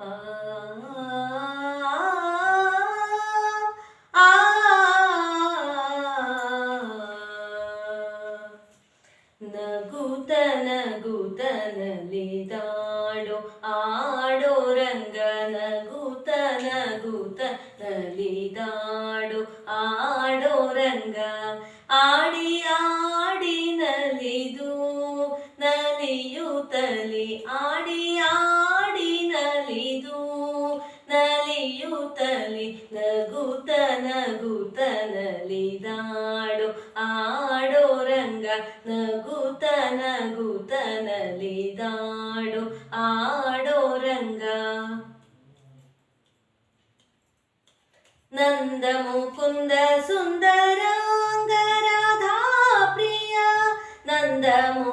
ಆ ನಗುತ ನಗುತ ನಲಿದಾಡೋ ಆಡೋ ರಂಗ ನಗುತ ನಗುತ ನಲಿದಾಡೋ ಆಡೋ ರಂಗ ಆಡಿ ಆಡಿ ನಲಿದು ನಲಿಯುತ್ತಲಿ ಆಡಿ ಆ ನಲಿ ನಗುತ ನಗುತ ನಲಿದಾಡೋ ಆಡೋ ರಂಗ ನಗುತ ನಗುತ ನಲಿದಾಡೋ ಆಡೋ ರಂಗ ನಂದ ಮುಕುಂದ ಸುಂದರಾಂಗ ರಾಧಾ ಪ್ರಿಯ ನಂದ ಮು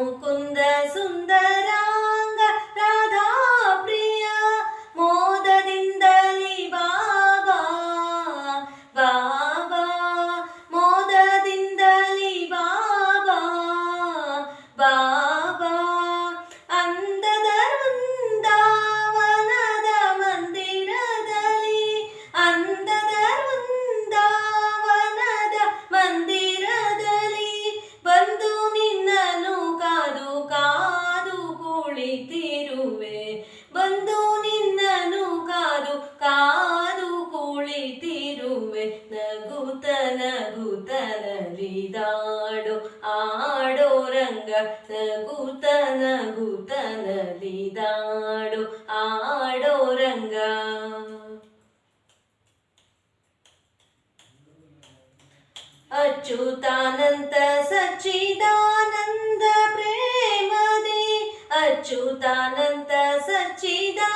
ಕುಳಿತಿರುವೆ ಬಂದು ನಿನ್ನನು ಕಾದು ಕಾದು ಕುಳಿತಿರುವೆ ನಗುತ ನಗುತ ನಲಿದಾಡು ಆಡೋ ರಂಗ ನಗುತ ನಗುತ ನಲಿದಾಡು ಆಡೋ ರಂಗ अच्युतानन्द सच्चिदानन्द प्रेम अच्युतानन्त सच्चिदा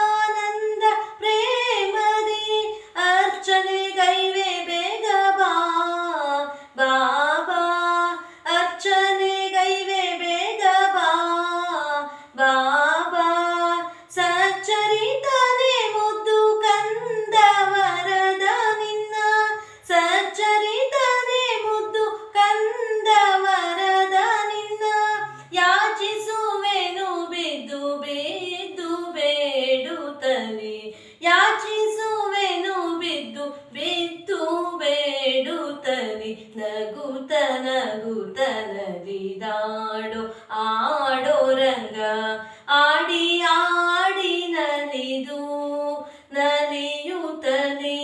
ನಗುತ್ತಲರಿದಾಡೋ ಆಡೋ ರಂಗ ಆಡಿ ಆಡಿ ನಲಿದು ನಲಿಯುತ್ತಲೇ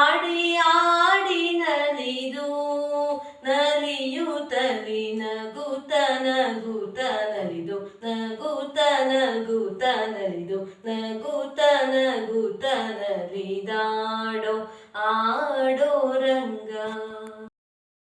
ಆಡಿ ಆಡಿ ನಲಿದು ನಲಿಯುತ್ತಲಿ ನಗುತ್ತ ನಗುತ್ತ ನಲಿದು ನಗುತ್ತ ನಗುತ್ತ ನಲಿದು ನಗುತ್ತ ನಗುತ್ತ ನಲಿದಾಡೋ ಆ